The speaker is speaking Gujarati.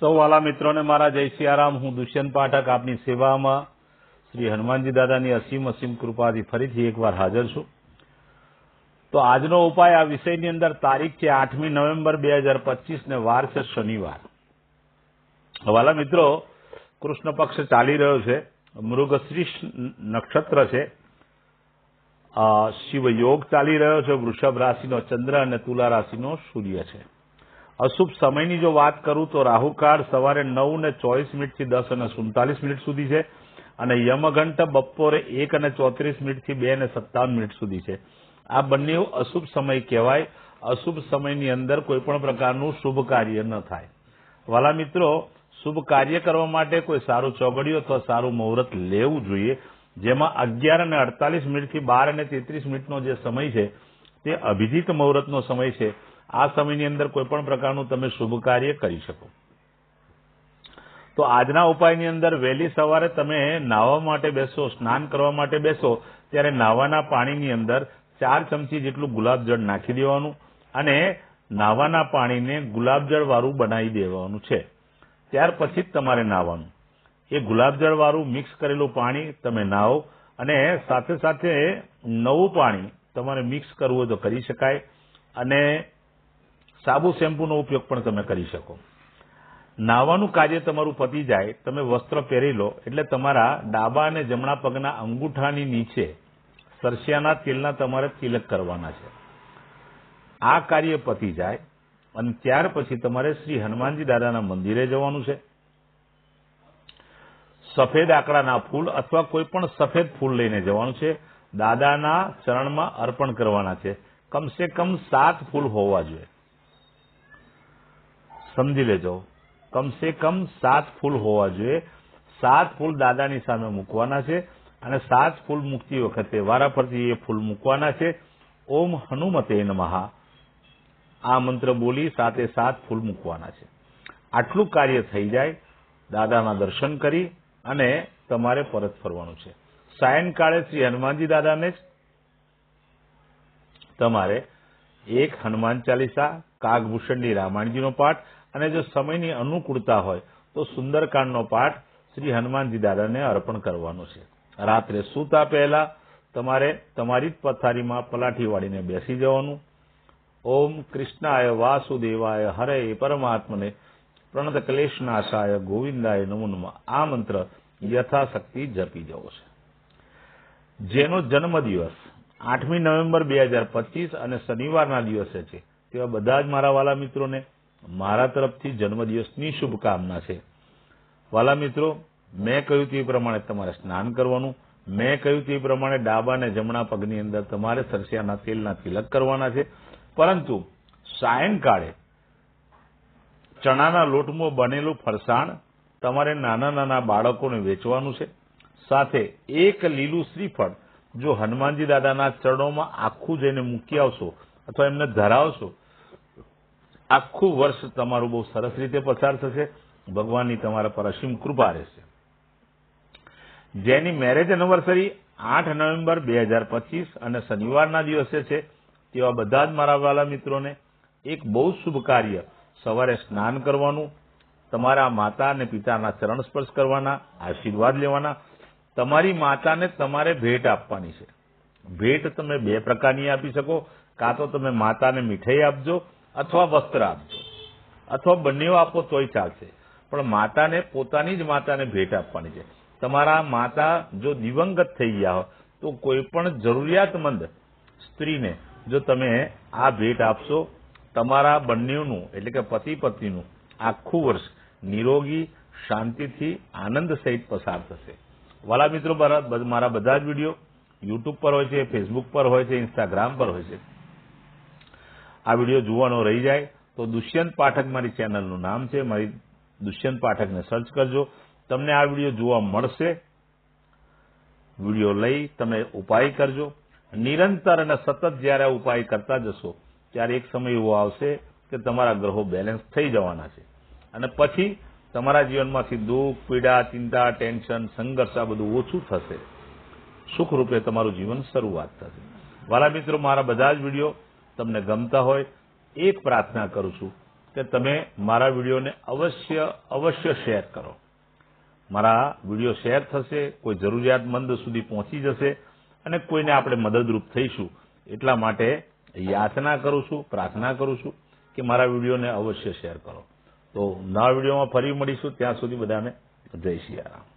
સૌ વાલા મિત્રોને મારા જય સિયારામ હું દુષ્યંત પાઠક આપની સેવામાં શ્રી હનુમાનજી દાદાની અસીમ અસીમ કૃપાથી ફરીથી એકવાર હાજર છું. તો આજનો ઉપાય આ વિષયની અંદર તારીખ છે આઠમી નવેમ્બર બે હજાર પચીસ ને વાર છે શનિવાર. વાલા મિત્રો, કૃષ્ણ પક્ષ ચાલી રહ્યો છે. મૃગશ્રી નક્ષત્ર છે. શિવયોગ ચાલી રહ્યો છે. વૃષભ રાશિનો ચંદ્ર અને તુલા રાશિનો સૂર્ય છે. અશુભ સમયની જો વાત કરું તો રાહુકાળ સવારે નવ ને ચોવીસ મિનિટથી દસ અને સુડતાલીસ મિનિટ સુધી છે અને યમઘંટ બપોરે એક અને ચોત્રીસ મિનિટથી બે અને સત્તાવન મિનિટ સુધી છે. આ બંને અશુભ સમય કહેવાય. અશુભ સમયની અંદર કોઈ પણ પ્રકારનું શુભ કાર્ય ન થાય. વાલા મિત્રો, શુભ કાર્ય કરવા માટે કોઈ સારું ચોગડિયું અથવા સારું મુહૂર્ત લેવું જોઈએ, જેમાં અગિયાર અને અડતાલીસ મિનિટથી બાર અને તેત્રીસ મિનિટનો જે સમય છે, તે અભિજીત મુહૂર્તનો સમય છે. આ સમયની અંદર કોઈ પણ પ્રકારનું તમે શુભ કાર્ય કરી શકો. તો આજના ઉપાયની અંદર વહેલી સવારે તમે નાહવા માટે બેસો, સ્નાન કરવા માટે બેસો, ત્યારે નાહવાના પાણીની અંદર ચાર ચમચી જેટલું ગુલાબજળ નાખી દેવાનું અને નાહવાના પાણીને ગુલાબજળવાળું બનાવી દેવાનું છે. ત્યાર પછી જ તમારે નાહવાનું. એ ગુલાબજળવાળું મિક્સ કરેલું પાણી તમે નાહો અને સાથે સાથે નવું પાણી તમારે મિક્સ કરવું હોય તો કરી શકાય અને સાબુ શેમ્પૂનો ઉપયોગ પણ તમે કરી શકો. નાવાનું કાર્ય તમારું પતી જાય, તમે વસ્ત્ર પહેરી લો, એટલે તમારા ડાબા અને જમણા પગના અંગૂઠાની નીચે સરસિયાના તેલના તમારે તિલક કરવાના છે. આ કાર્ય પતી જાય અને ત્યાર પછી તમારે શ્રી હનુમાનજી દાદાના મંદિરે જવાનું છે. સફેદ આકડાના ફૂલ અથવા કોઈ પણ સફેદ ફૂલ લઈને જવાનું છે. દાદાના ચરણમાં અર્પણ કરવાના છે. કમસે કમ સાત ફૂલ હોવા જોઈએ. સમજી લેજો. કમસે કમ સાત ફૂલ હોવા જોઈએ. સાત ફૂલ દાદાની સામે મૂકવાના છે અને સાત ફૂલ મૂકતી વખતે વારાફરતી એ ફૂલ મૂકવાના છે. ઓમ હનુમતે નમઃ. આ મંત્ર બોલી સાતે સાત ફૂલ મૂકવાના છે. આટલું કાર્ય થઈ જાય, દાદાના દર્શન કરી અને તમારે પરત ફરવાનું છે. સાયંકાળે શ્રી હનુમાનજી દાદાને તમારે એક હનુમાન ચાલીસા, કાગભૂષણની રામાયણજીનો પાઠ અને જો સમયની અનુકૂળતા હોય, તો સુંદરકાંડનો પાઠ શ્રી હનુમાનજી દાદાને અર્પણ કરવાનો છે. રાત્રે સૂતા પહેલા તમારે તમારી જ પથારીમાં પલાઠી વાળીને બેસી જવાનું. ઓમ કૃષ્ણાય વાસુદેવાય હરે પરમાત્મને પ્રણત ક્લેશનાશાય ગોવિંદાય નમુનમાં નમઃ. આ મંત્ર યથાશક્તિ જપી જવો છે. જેનો જન્મદિવસ આઠમી નવેમ્બર બે હજાર પચીસ અને શનિવારના દિવસે છે, તેવા બધા જ મારા વાલા મિત્રોને મારા તરફથી જન્મદિવસની શુભકામના છે. વાલા મિત્રો, મેં કહ્યું તે પ્રમાણે તમારે સ્નાન કરવાનું, મેં કહ્યું તે પ્રમાણે ડાબા અને જમણા પગની અંદર તમારે સરસિયાના તેલના તિલક કરવાના છે. પરંતુ સાયંકાળે ચણાના લોટમાં બનેલું ફરસાણ તમારે નાના નાના બાળકોને વેચવાનું છે. સાથે એક લીલું શ્રીફળ જો હનુમાનજી દાદાના ચરણોમાં આખું જઈને મૂકી આવશો અથવા એમને ધરાવશો આખું વર્ષ તમારું બહુ સરસ રીતે પસાર થશે. ભગવાનની તમારા પર અસીમ કૃપા રહેશે. જેની મેરેજ એનિવર્સરી આઠ નવેમ્બર બે હજાર પચીસ અને શનિવારના દિવસે છે, તેવા બધા જ મારા વાલા મિત્રોને એક બહુ શુભ કાર્ય. સવારે સ્નાન કરવાનું, તમારા માતા અને પિતાના ચરણ સ્પર્શ કરવાના, આશીર્વાદ લેવાના. તમારી માતાને તમારે ભેટ આપવાની છે. ભેટ તમે બે પ્રકારની આપી શકો. કાં તો તમે માતાને મીઠાઈ આપજો અથવા વસ્ત્ર આપજો. અથવા બંને આપો તોય ચાલશે. પણ માતાને પોતાની જ માતાને ભેટ આપવાની છે. તમારા માતા જો દિવંગત થઈ ગયા હોય તો કોઈ પણ જરૂરિયાતમંદ સ્ત્રીને જો તમે આ ભેટ આપશો, તમારા બંનેનું, એટલે કે પતિ પત્નીનું આખું વર્ષ નિરોગી, શાંતિથી, આનંદ સહિત પસાર થશે. વાલા મિત્રો મારા બધા જ વીડિયો યુટ્યુબ પર હોય છે, ફેસબુક પર હોય છે, ઇન્સ્ટાગ્રામ પર હોય છે. આ વીડિયો જોવાનો રહી જાય, તો દુષ્યંત પાઠક મારી ચેનલનું નામ છે. મારી દુષ્યંત પાઠકને સર્ચ કરજો. તમને આ વીડિયો જોવા મળશે. વીડિયો લઈ તમે ઉપાય કરજો. નિરંતર અને સતત જ્યારે આ ઉપાય કરતા જશો, ત્યારે એક સમય એવો આવશે કે તમારા ગ્રહો બેલેન્સ થઈ જવાના છે. અને પછી તમારા જીવનમાંથી દુઃખ, પીડા, ચિંતા ટેન્શન સંઘર્ષ, આ બધું ઓછું થશે. સુખરૂપે તમારું જીવન શરૂઆત થશે. વાલા મિત્રો, મારા બધા જ વીડિયો તમને ગમતા હોય, એક પ્રાર્થના કરું છું કે તમે મારા વિડીયોને અવશ્ય અવશ્ય શેર કરો. મારા વીડિયો શેર થશે, કોઈ જરૂરિયાતમંદ સુધી પહોંચી જશે અને કોઈને આપણે મદદરૂપ થઈશું. એટલા માટે યાચના કરું છું, પ્રાર્થના કરું છું કે મારા વિડીયોને અવશ્ય શેર કરો. તો નવા વિડીયોમાં ફરી મળીશું. ત્યાં સુધી બધાને જય સિયારામ